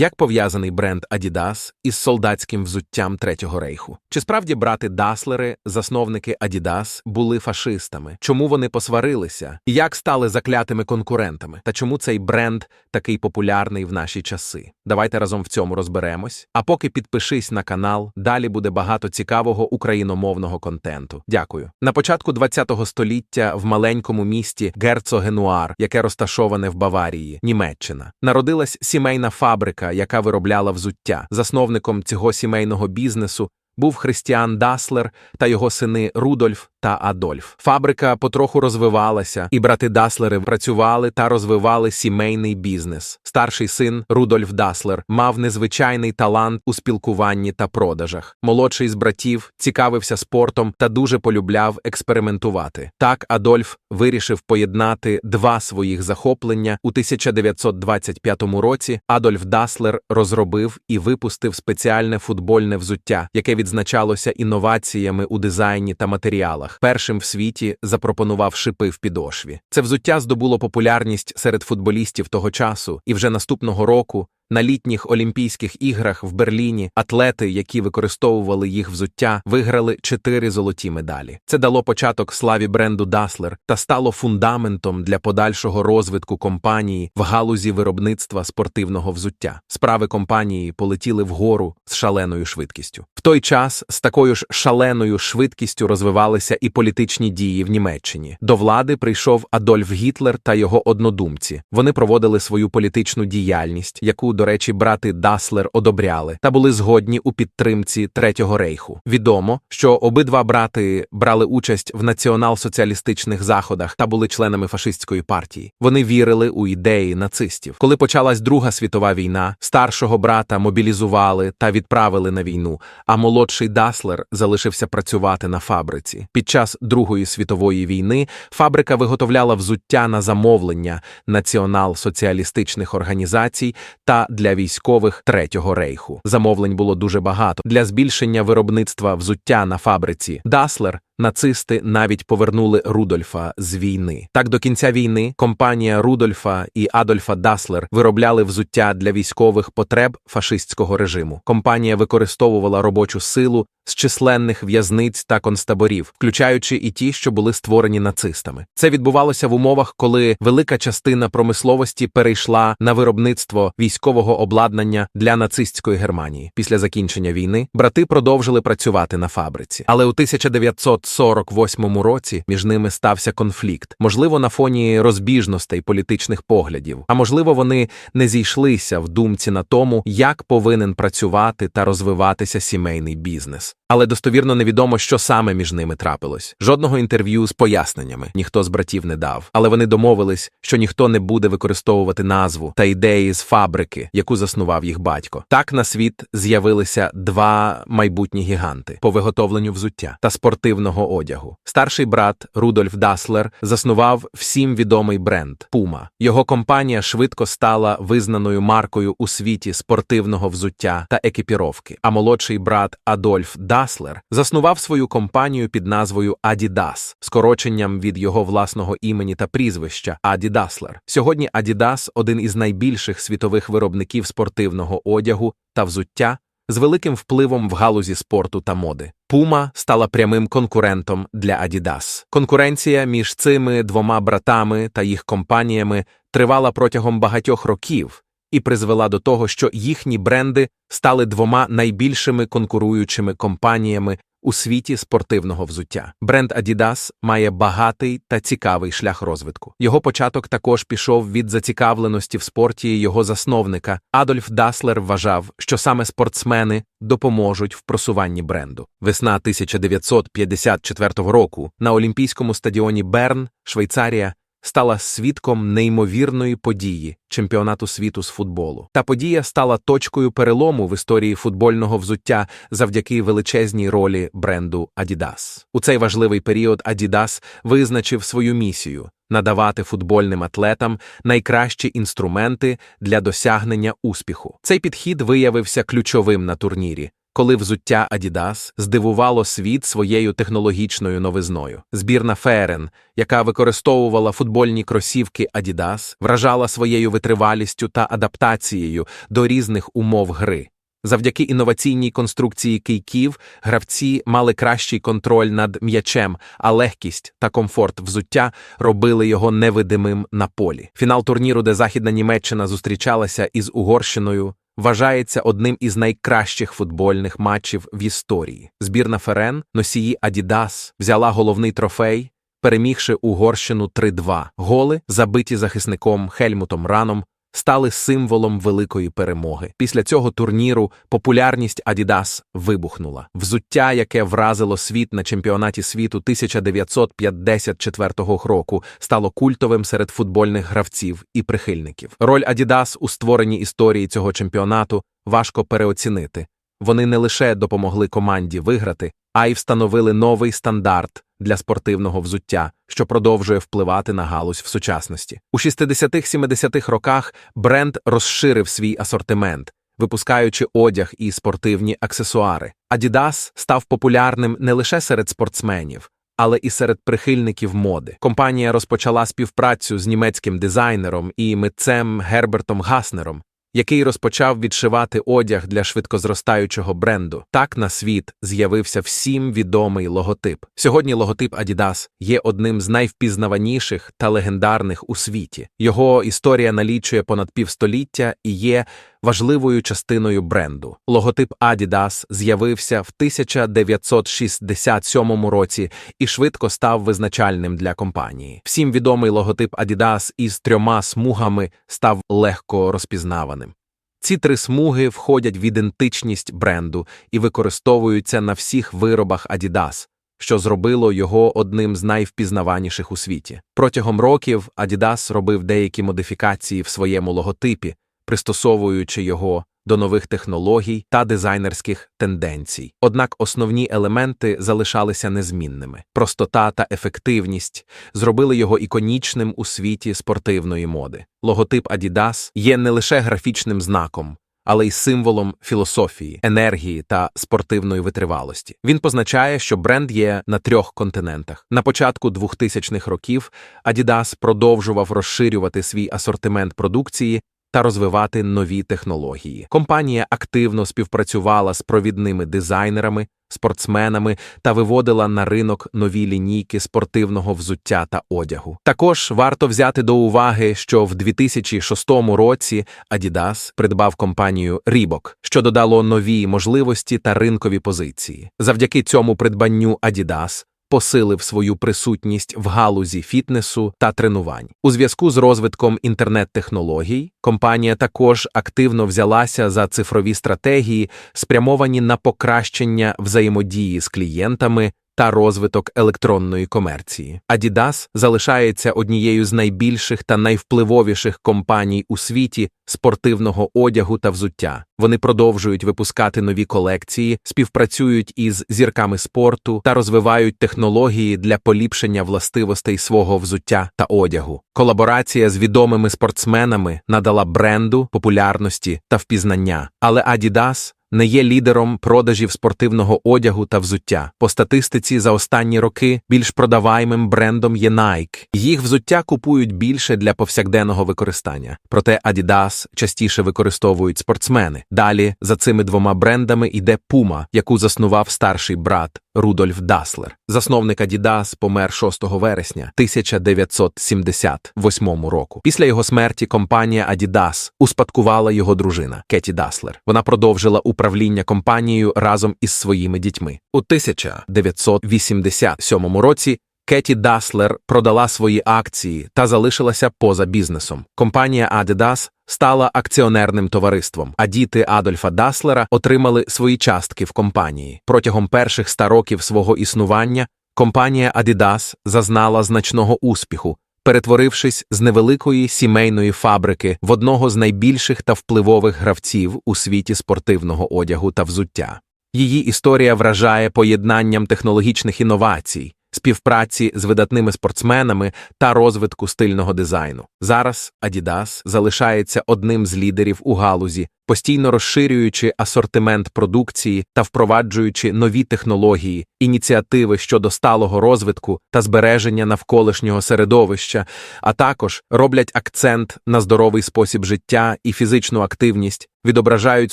Як пов'язаний бренд Adidas із солдатським взуттям Третього рейху? Чи справді брати Даслери, засновники Adidas, були фашистами? Чому вони посварилися? Як стали заклятими конкурентами? Та чому цей бренд такий популярний в наші часи? Давайте разом в цьому розберемось. А поки підпишись на канал, далі буде багато цікавого україномовного контенту. Дякую. На початку ХХ століття в маленькому місті Герцогенуар, яке розташоване в Баварії, Німеччина, народилась сімейна фабрика, яка виробляла взуття. Засновником цього сімейного бізнесу був Христіан Даслер та його сини Рудольф та Адольф. Фабрика потроху розвивалася, і брати Даслери працювали та розвивали сімейний бізнес. Старший син Рудольф Даслер мав незвичайний талант у спілкуванні та продажах. Молодший з братів цікавився спортом та дуже полюбляв експериментувати. Так Адольф вирішив поєднати два своїх захоплення у 1925 році. Адольф Даслер розробив і випустив спеціальне футбольне взуття, яке відзначалося інноваціями у дизайні та матеріалах. Першим в світі запропонував шипи в підошві. Це взуття здобуло популярність серед футболістів того часу, і вже наступного року на літніх Олімпійських іграх в Берліні атлети, які використовували їх взуття, виграли чотири золоті медалі. Це дало початок славі бренду Даслер та стало фундаментом для подальшого розвитку компанії в галузі виробництва спортивного взуття. Справи компанії полетіли вгору з шаленою швидкістю. В той час з такою ж шаленою швидкістю розвивалися і політичні дії в Німеччині. До влади прийшов Адольф Гітлер та його однодумці. Вони проводили свою політичну діяльність, яку до речі, брати Даслер одобряли та були згодні у підтримці Третього рейху. Відомо, що обидва брати брали участь в націонал-соціалістичних заходах та були членами фашистської партії. Вони вірили у ідеї нацистів. Коли почалась Друга світова війна, старшого брата мобілізували та відправили на війну, а молодший Даслер залишився працювати на фабриці. Під час Другої світової війни фабрика виготовляла взуття на замовлення націонал-соціалістичних організацій та для військових Третього рейху. Замовлень було дуже багато для збільшення виробництва взуття на фабриці. Даслер Нацисти навіть повернули Рудольфа з війни. Так до кінця війни компанія Рудольфа і Адольфа Даслер виробляли взуття для військових потреб фашистського режиму. Компанія використовувала робочу силу з численних в'язниць та концтаборів, включаючи і ті, що були створені нацистами. Це відбувалося в умовах, коли велика частина промисловості перейшла на виробництво військового обладнання для нацистської Германії. Після закінчення війни брати продовжили працювати на фабриці, але у 1900 1948 році між ними стався конфлікт, можливо, на фоні розбіжностей політичних поглядів, а можливо, вони не зійшлися в думці на тому, як повинен працювати та розвиватися сімейний бізнес. Але достовірно невідомо, що саме між ними трапилось. Жодного інтерв'ю з поясненнями ніхто з братів не дав, але вони домовились, що ніхто не буде використовувати назву та ідеї з фабрики, яку заснував їх батько. Так на світ з'явилися два майбутні гіганти по виготовленню взуття та спортивного одягу. Старший брат Рудольф Даслер заснував всім відомий бренд Puma. Його компанія швидко стала визнаною маркою у світі спортивного взуття та екіпіровки. А молодший брат Адольф Даслер Даслер заснував свою компанію під назвою Adidas, скороченням від його власного імені та прізвища Adidassler. Сьогодні Adidas – один із найбільших світових виробників спортивного одягу та взуття з великим впливом в галузі спорту та моди. Puma стала прямим конкурентом для Adidas. Конкуренція між цими двома братами та їх компаніями тривала протягом багатьох років і призвела до того, що їхні бренди стали двома найбільшими конкуруючими компаніями у світі спортивного взуття. Бренд Adidas має багатий та цікавий шлях розвитку. Його початок також пішов від зацікавленості в спорті його засновника. Адольф Даслер вважав, що саме спортсмени допоможуть в просуванні бренду. Весна 1954 року на Олімпійському стадіоні Берн, Швейцарія, стала свідком неймовірної події чемпіонату світу з футболу. Та подія стала точкою перелому в історії футбольного взуття завдяки величезній ролі бренду Adidas. У цей важливий період Adidas визначив свою місію. Надавати футбольним атлетам найкращі інструменти для досягнення успіху. Цей підхід виявився ключовим на турнірі, коли взуття Adidas здивувало світ своєю технологічною новизною. Збірна Ферен, яка використовувала футбольні кросівки Adidas, вражала своєю витривалістю та адаптацією до різних умов гри. Завдяки інноваційній конструкції кийків гравці мали кращий контроль над м'ячем, а легкість та комфорт взуття робили його невидимим на полі. Фінал турніру, де Західна Німеччина зустрічалася із Угорщиною, вважається одним із найкращих футбольних матчів в історії. Збірна Ферен, носії Адідас, взяла головний трофей, перемігши Угорщину 3-2. Голи, забиті захисником Хельмутом Раном, стали символом великої перемоги. Після цього турніру популярність Adidas вибухнула. Взуття, яке вразило світ на чемпіонаті світу 1954 року, стало культовим серед футбольних гравців і прихильників. Роль Adidas у створенні історії цього чемпіонату важко переоцінити. Вони не лише допомогли команді виграти, а й встановили новий стандарт для спортивного взуття, що продовжує впливати на галузь в сучасності. У 60-70-х роках бренд розширив свій асортимент, випускаючи одяг і спортивні аксесуари. Adidas став популярним не лише серед спортсменів, але і серед прихильників моди. Компанія розпочала співпрацю з німецьким дизайнером і митцем Гербертом Гаснером, який розпочав відшивати одяг для швидкозростаючого бренду. Так на світ з'явився всім відомий логотип. Сьогодні логотип Adidas є одним з найвпізнаваніших та легендарних у світі. Його історія налічує понад півстоліття і є важливою частиною бренду. Логотип Adidas з'явився в 1967 році і швидко став визначальним для компанії. Всім відомий логотип Adidas із трьома смугами став легко розпізнаваним. Ці три смуги входять в ідентичність бренду і використовуються на всіх виробах Adidas, що зробило його одним з найвпізнаваніших у світі. Протягом років Adidas робив деякі модифікації в своєму логотипі, пристосовуючи його до нових технологій та дизайнерських тенденцій. Однак основні елементи залишалися незмінними. Простота та ефективність зробили його іконічним у світі спортивної моди. Логотип Adidas є не лише графічним знаком, але й символом філософії, енергії та спортивної витривалості. Він позначає, що бренд є на трьох континентах. На початку 2000-х років Adidas продовжував розширювати свій асортимент продукції та розвивати нові технології. Компанія активно співпрацювала з провідними дизайнерами, спортсменами та виводила на ринок нові лінійки спортивного взуття та одягу. Також варто взяти до уваги, що в 2006 році Adidas придбав компанію Reebok, що додало нові можливості та ринкові позиції. Завдяки цьому придбанню Adidas посилив свою присутність в галузі фітнесу та тренувань. У зв'язку з розвитком інтернет-технологій компанія також активно взялася за цифрові стратегії, спрямовані на покращення взаємодії з клієнтами та розвиток електронної комерції. Adidas залишається однією з найбільших та найвпливовіших компаній у світі спортивного одягу та взуття. Вони продовжують випускати нові колекції, співпрацюють із зірками спорту та розвивають технології для поліпшення властивостей свого взуття та одягу. Колаборація з відомими спортсменами надала бренду популярності та впізнання, але Adidas не є лідером продажів спортивного одягу та взуття. По статистиці за останні роки більш продаваємим брендом є Nike. Їх взуття купують більше для повсякденного використання. Проте Adidas частіше використовують спортсмени. Далі за цими двома брендами йде Puma, яку заснував старший брат Рудольф Даслер. Засновник Адідас, помер 6 вересня 1978 року. Після його смерті компанія Адідас успадкувала його дружина Кеті Даслер. Вона продовжила управління компанією разом із своїми дітьми. У 1987 році Кеті Даслер продала свої акції та залишилася поза бізнесом. Компанія Adidas стала акціонерним товариством, а діти Адольфа Даслера отримали свої частки в компанії. Протягом перших ста років свого існування компанія Adidas зазнала значного успіху, перетворившись з невеликої сімейної фабрики в одного з найбільших та впливових гравців у світі спортивного одягу та взуття. Її історія вражає поєднанням технологічних інновацій, співпраці з видатними спортсменами та розвитку стильного дизайну. Зараз Adidas залишається одним з лідерів у галузі постійно розширюючи асортимент продукції та впроваджуючи нові технології, ініціативи щодо сталого розвитку та збереження навколишнього середовища, а також роблять акцент на здоровий спосіб життя і фізичну активність, відображають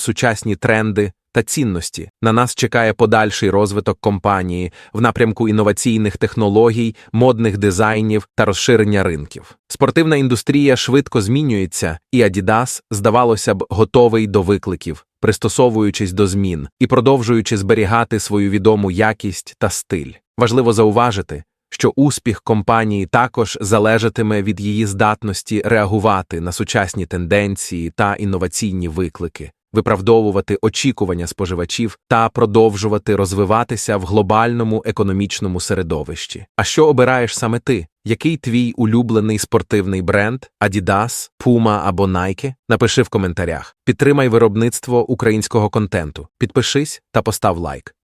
сучасні тренди та цінності. На нас чекає подальший розвиток компанії в напрямку інноваційних технологій, модних дизайнів та розширення ринків. Спортивна індустрія швидко змінюється, і Adidas, здавалося б, готовий до викликів, пристосовуючись до змін і продовжуючи зберігати свою відому якість та стиль. Важливо зауважити, що успіх компанії також залежатиме від її здатності реагувати на сучасні тенденції та інноваційні виклики, виправдовувати очікування споживачів та продовжувати розвиватися в глобальному економічному середовищі. А що обираєш саме ти? Який твій улюблений спортивний бренд Adidas, Puma або Nike? Напиши в коментарях. Підтримай виробництво українського контенту. Підпишись та постав лайк.